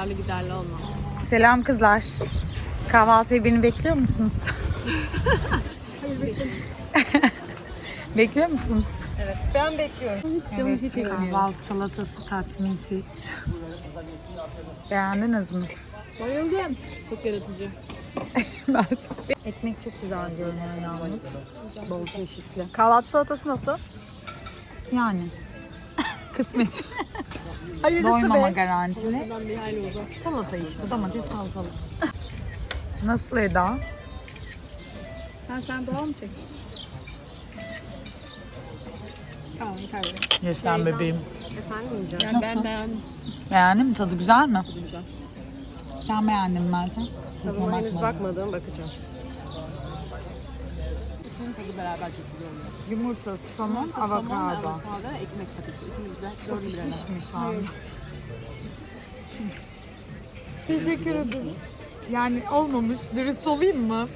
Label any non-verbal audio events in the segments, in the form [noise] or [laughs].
tutarlı giderli olmam. Selam kızlar. Kahvaltıya beni bekliyor musunuz? [laughs] bekliyor musun? Evet. Ben bekliyorum. Hiç canım Evet, kahvaltı salatası tatminsiz. Beğendiniz mi? Bayıldım. Çok yaratıcı. [laughs] Ekmek çok güzel görünüyor yalnız. Bol çeşitli. Kahvaltı salatası nasıl? Yani [laughs] kısmet. Hayırlısı Doymama garantili. Hayli uzak. Salata işte domates salatalık. Nasıl Eda? Ha sen doğal mı çek? Tamam yeter böyle. Ye sen bebeğim. Efendim yiyeceğim. Yani Nasıl? ben beğendim. Beğendin mi? Tadı güzel mi? Tadı güzel. Sen beğendin mi Meltem? Tadına henüz bakmadım. bakmadım. Bakacağım. Üçünün tadı beraber çok güzel oluyor. Yumurta, somon, Somon, avokado. avokado ve ekmek paketi. Üçümüz de Çok dördü beraber. pişmiş şu an. Teşekkür ederim. Yani olmamış. Dürüst olayım mı?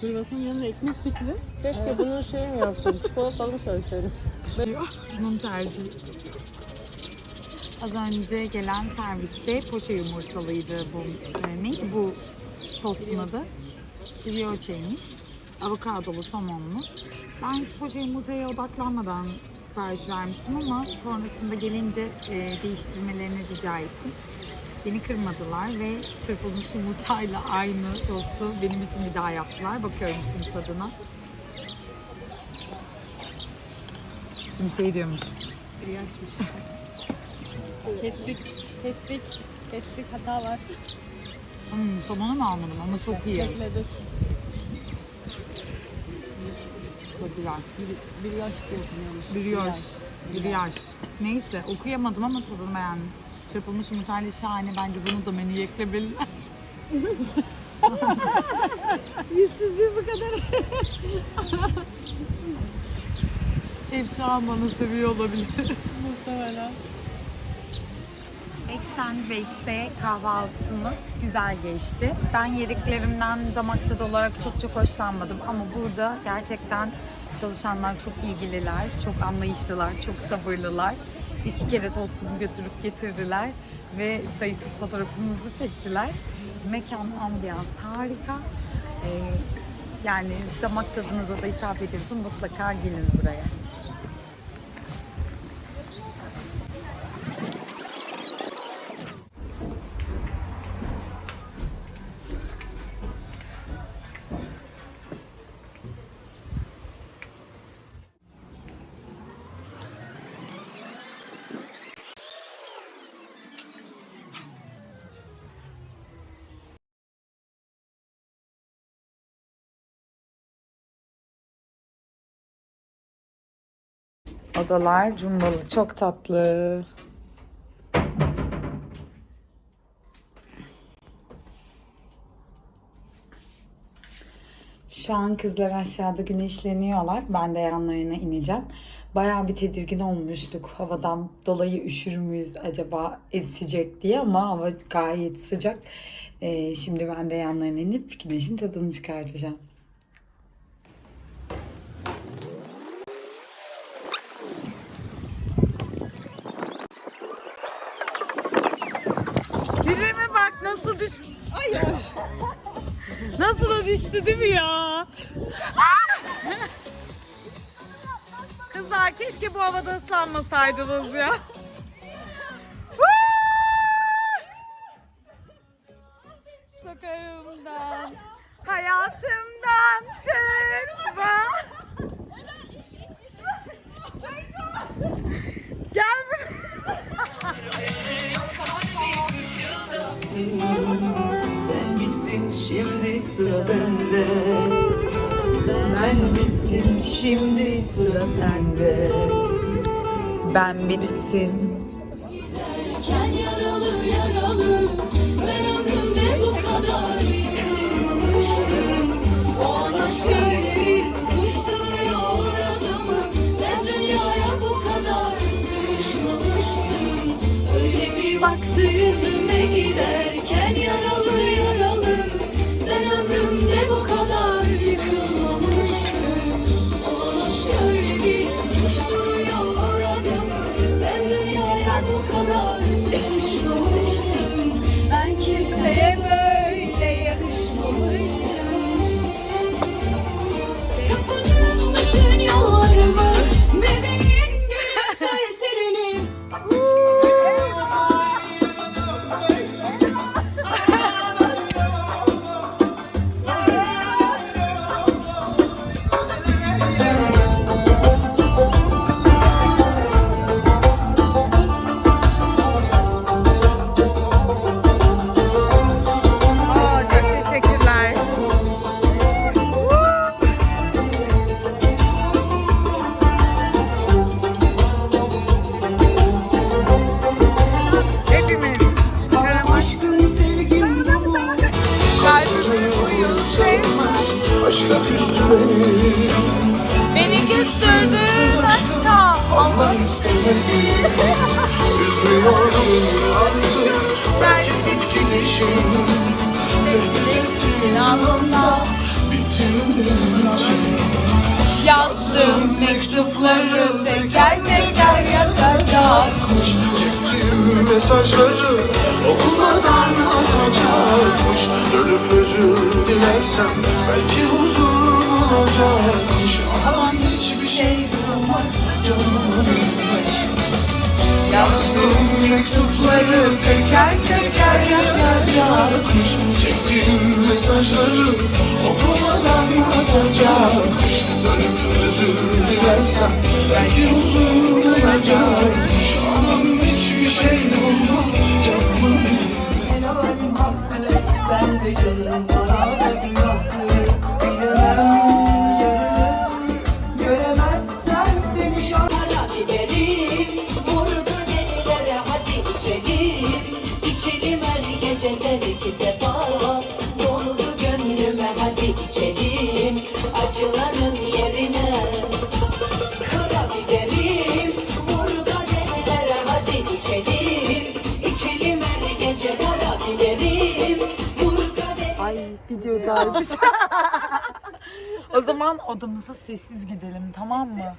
Kruvasanın yanında ekmek fikri. Keşke bunun şey mi yapsaydım? Çikolatalı mı söyleseydim? [laughs] Bunun tercihi. Az önce gelen serviste poşe yumurtalıydı bu. E, neydi bu tostun adı? Brioche'ymiş. Avokadolu, somonlu. Ben hiç poşe yumurtaya odaklanmadan sipariş vermiştim ama sonrasında gelince e, değiştirmelerini rica ettim. Beni kırmadılar ve çırpılmış yumurtayla aynı tostu benim için bir daha yaptılar. Bakıyorum şimdi tadına. Şimdi şey diyormuş. Yaşmış. kestik, kestik, kestik. Hata var. Hmm, somonu mu almadım ama çok iyi. Bekledik. Çok güzel. Bir, bir yaş diye okunuyormuş. Brioche. Brioche. Neyse okuyamadım ama tadını beğendim. Çırpılmış yumurtayla şahane. Bence bunu da menüye eklemeliler. [laughs] Yüzsüzlüğü bu kadar. Şef şu an bana seviyor olabilir. Muhtemelen. Eksen X'te kahvaltımız güzel geçti. Ben yediklerimden damak tadı olarak çok çok hoşlanmadım ama burada gerçekten çalışanlar çok ilgililer, çok anlayışlılar, çok sabırlılar. İki kere tostumu götürüp getirdiler ve sayısız fotoğrafımızı çektiler. Mekan, ambiyans harika. Ee, yani damak tadınıza da hitap ediyorsa mutlaka gelin buraya. Odalar cumbalı, çok tatlı. Şu an kızlar aşağıda güneşleniyorlar. Ben de yanlarına ineceğim. Bayağı bir tedirgin olmuştuk. Havadan dolayı üşür müyüz acaba esecek diye ama hava gayet sıcak. Ee, şimdi ben de yanlarına inip güneşin tadını çıkartacağım. Da düştü değil mi ya? Kızlar keşke bu havada ıslanmasaydınız ya. Sokağımdan, hayatımdan çıkma. Gel buraya. Sen gittin şimdi sıra bende. Ben bittim şimdi sıra sende. Ben bittim. Giderken yaralı yaralı. Ben ömrümde bu kadar yıkılmıştım. O an aşk öyle bir tutuşturuyor adamı Ben dünyaya bu kadar sıkışmamıştım Öyle bir baktı yüzüme giderken mesajları okumadan atacakmış. Dönüp özür dilersem belki huzur bulacakmış Ama hiçbir şey bulmak canım Yazdım mektupları teker teker yakacakmış Çektiğim mesajları okumadan atacakmış. Dönüp özür dilersem belki huzur bulacakmış Aman şey olmaz. Canım Helalim haktı, ben de canım videodaymış. [laughs] o zaman odamıza sessiz gidelim tamam mı?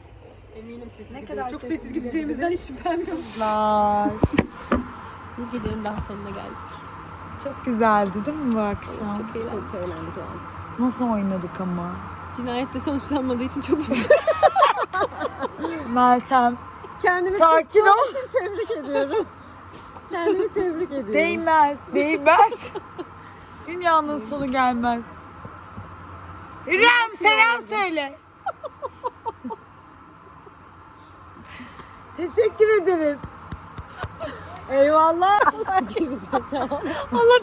Eminim sessiz ne kadar Çok sessiz gideceğimizden hiç şüphem yok. Kızlar. [laughs] Bu gecenin daha sonuna geldik. Çok güzeldi değil mi bu akşam? Çok eğlendik. Çok eğlendik evet. Nasıl oynadık ama? Cinayette sonuçlanmadığı için çok mutluyum. [laughs] Meltem. Kendimi Sakin ol. için tebrik ediyorum. Kendimi tebrik ediyorum. Değmez, değmez. Dünyanın sonu gelmez. İrem selam söyle. Teşekkür ederiz. Eyvallah. Gerizekalı. Allah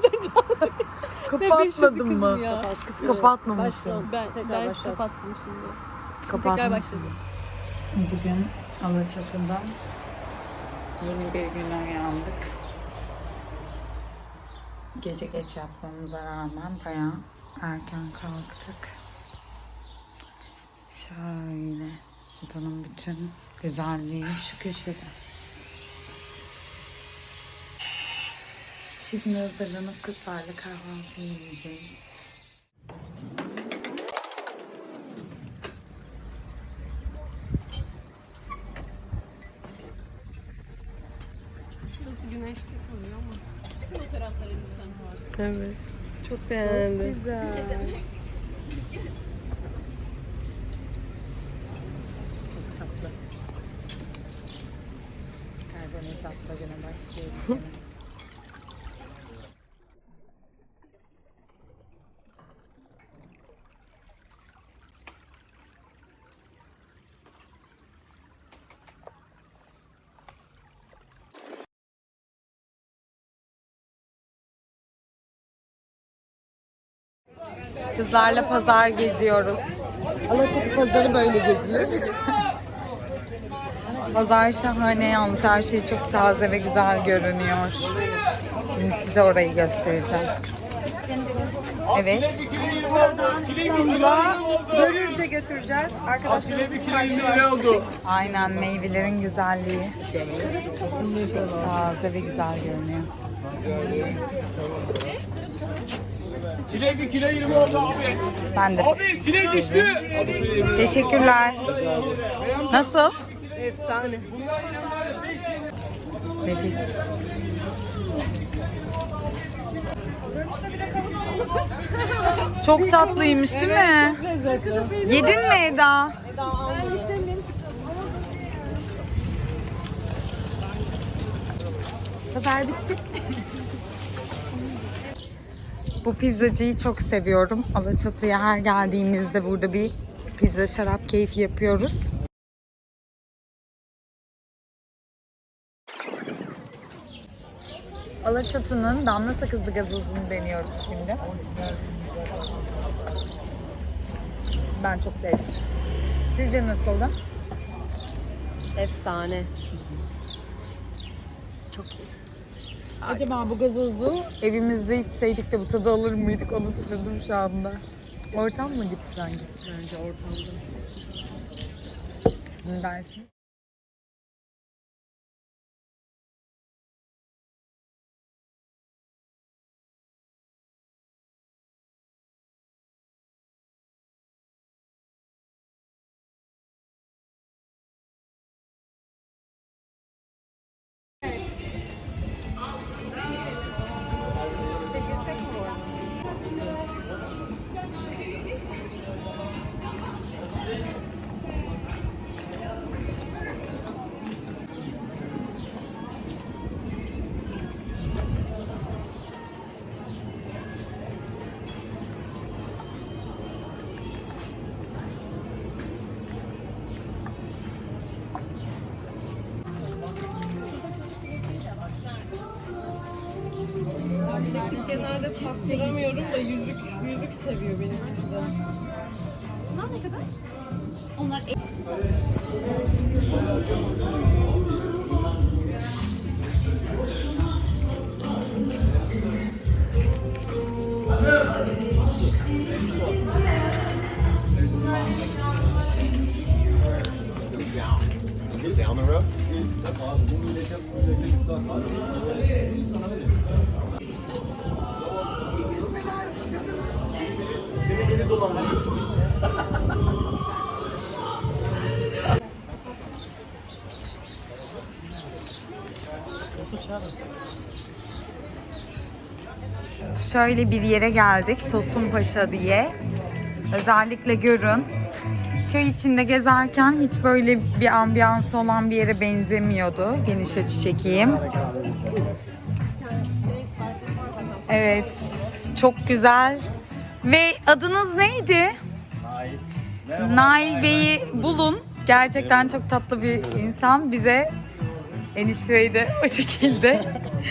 Kapatmadın mı? ya. Kız kapatmamışsın. Ben, ben kapattım şimdi. Şimdi tekrar başladı. Bugün Alaçatı'da yeni bir güne uyandık. Gece geç yapmamıza rağmen bayağı erken kalktık. Şöyle odanın bütün güzelliği şu köşede. Şimdi hazırlanıp kızlarla kahvaltı yiyeceğiz. Şurası güneşli kalıyor ama. Fotoğraflarımızdan var. Evet. Çok beğendim. Güzel. Çok tatlı. Karbonhidratla güne başlıyoruz. Kızlarla pazar geziyoruz. Alaçatı pazarı böyle gezilir. [laughs] Pazar şahane yalnız her şey çok taze ve güzel görünüyor. Şimdi size orayı göstereceğim. Evet. İstanbul'a börülce götüreceğiz. Arkadaşlarımız karşı var. Aynen meyvelerin güzelliği. Taze ve güzel görünüyor. Çilek 2 kilo 20 oldu abi. Ben de Abi çilek düştü. Teşekkürler. Nasıl? Efsane. Nefis. Çok tatlıymış değil mi? Yedin mi Eda? Pazar bitti. Bu pizzacıyı çok seviyorum. Alaçatı'ya her geldiğimizde burada bir pizza şarap keyfi yapıyoruz. Alaçatı'nın damla sakızlı gazozunu deniyoruz şimdi. Ben çok sevdim. Sizce nasıldı? Efsane. Çok iyi. Acaba bu gazozu evimizde içseydik de bu tadı alır mıydık onu düşündüm şu anda. Ortam mı gitti sanki? Bence ortamda. Ne dersiniz? Şöyle bir yere geldik. Tosun Paşa diye. Özellikle görün. Köy içinde gezerken hiç böyle bir ambiyansı olan bir yere benzemiyordu. Geniş açı çekeyim. Evet. Çok güzel. Ve adınız neydi? Nail Bey'i bulun. Gerçekten çok tatlı bir insan. Bize enişteyi de o şekilde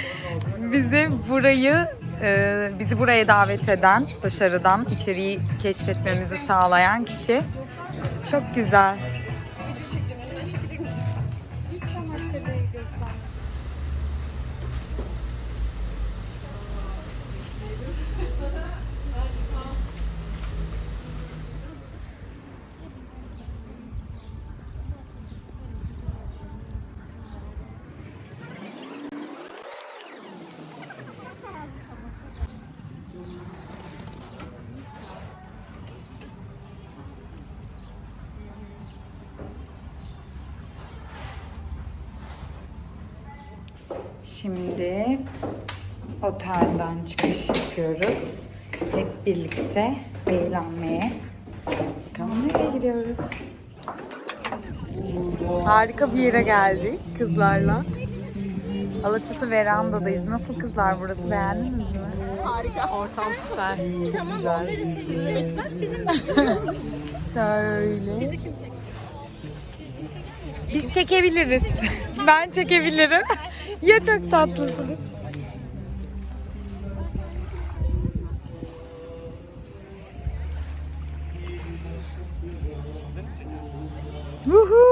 [laughs] bizi burayı e, bizi buraya davet eden dışarıdan içeriği keşfetmemizi sağlayan kişi çok güzel. Şimdi otelden çıkış yapıyoruz. Hep birlikte eğlenmeye. Bakalım nereye gidiyoruz? Harika bir yere geldik kızlarla. Alaçatı verandadayız. Nasıl kızlar burası beğendiniz mi? Harika. Ortam süper. Tamam güzel. Şöyle. Biz çekebiliriz. Ben çekebilirim. Ya çok tatlısınız. Woohoo!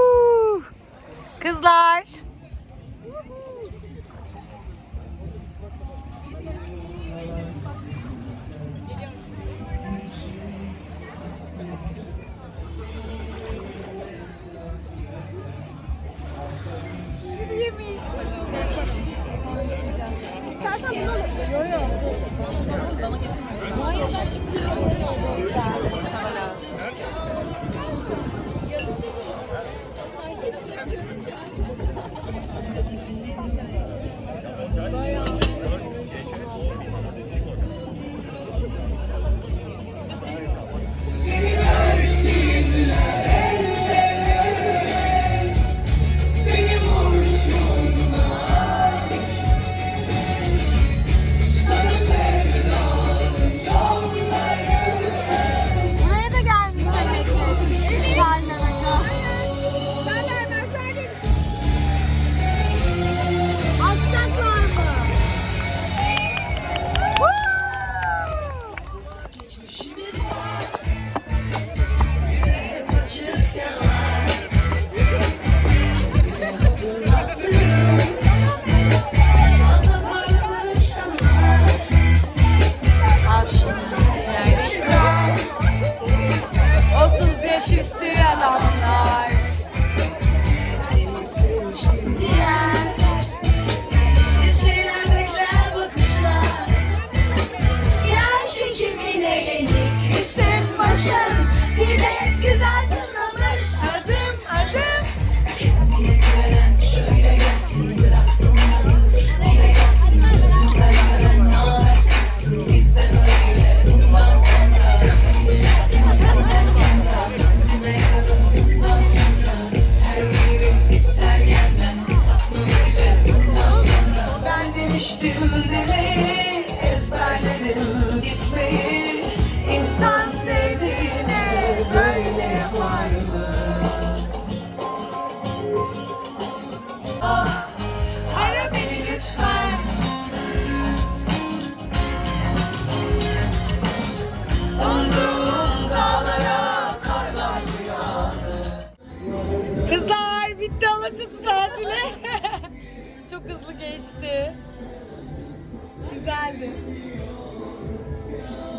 Güzeldi.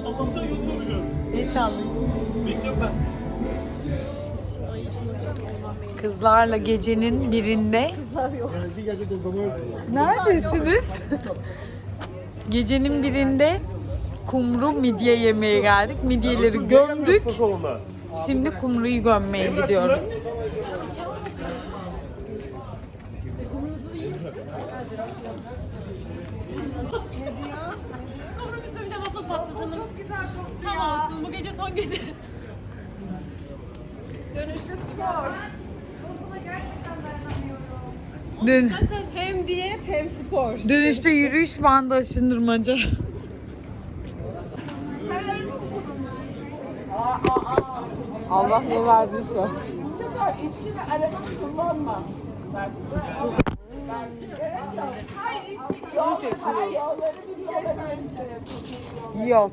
Allah'tan yolunu biliyorum. El sallayın. Bekliyorum ben. Kızlarla gecenin birinde. Neredesiniz? gecenin birinde kumru midye yemeye geldik. Midyeleri gömdük. Şimdi kumruyu gömmeye gidiyoruz. Komünüse bir de waffle patlatalım. çok güzel koktu Tamam olsun bu gece son gece. Dönüşte spor. Dün Zaten hem diyet hem spor. dönüşte yürüyüş bandı aşındırmaca. Allah ne verdiyse. Yiyoruz.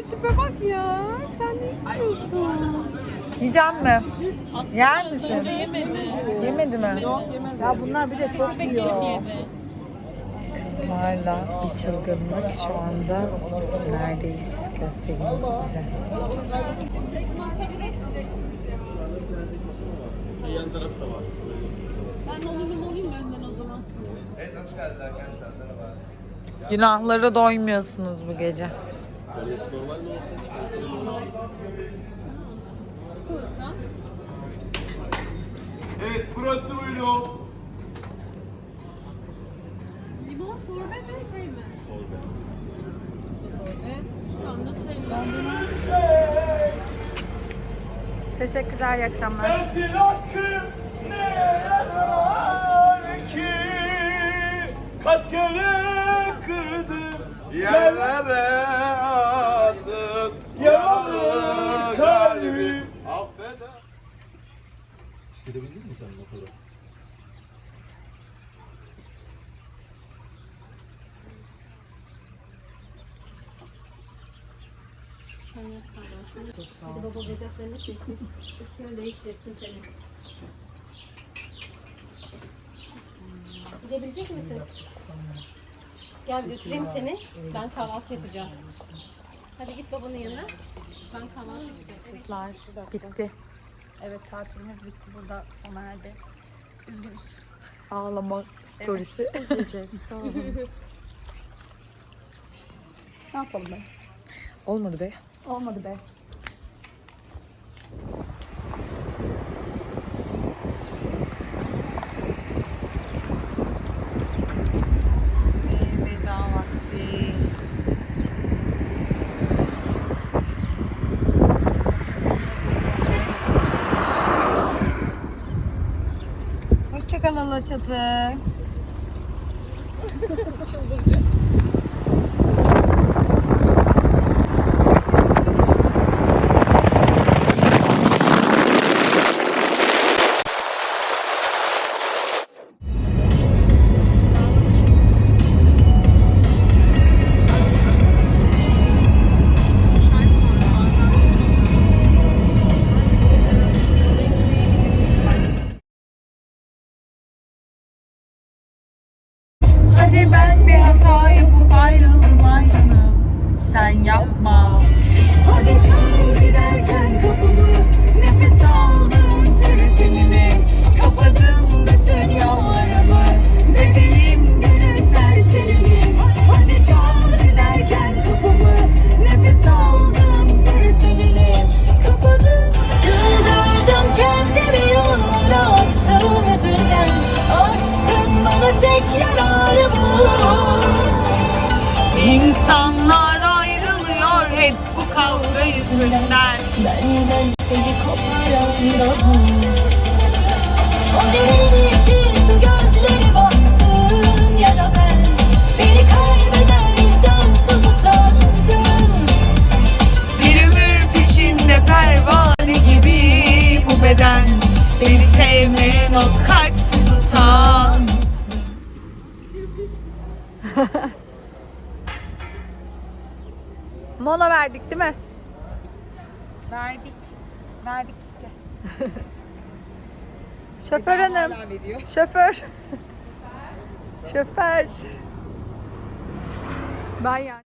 Tipe bak ya. Sen ne istiyorsun? Yiyecek mi? Yer misin? Yemedi. Yemedi mi? Yok yemedi. Ya bunlar bir de çok yiyor. Kızlarla bir çılgınlık şu anda neredeyiz göstereyim size. Ben alayım alayım önden o zaman. Günahlara doymuyorsunuz bu gece. Çikolata. Evet burası buyurun. Limon sorbe mi şey mi? Sorbe. Sorbe. Tamam Nutella. Teşekkürler, iyi akşamlar. Sensin aşkım neler ki Kaç kere kırdım Yerlere Hadi baba bacaklarını silsin. Üstünü değiştirsin seni. Gidebilecek misin? Gel götüreyim seni. Ben kahvaltı yapacağım. Hadi git babanın yanına. Ben kahvaltı yapacağım. Kızlar bitti. Evet tatilimiz bitti burada sona erdi. Üzgünüz. Ağlama storiesi. [laughs] Ne yapalım be? Olmadı be. Olmadı be. Hoşçakal Alaçatı. Hadi [laughs] verdik değil mi? Verdik. Verdik gitti. Şoför hanım. Şoför. Şoför. Ben yani.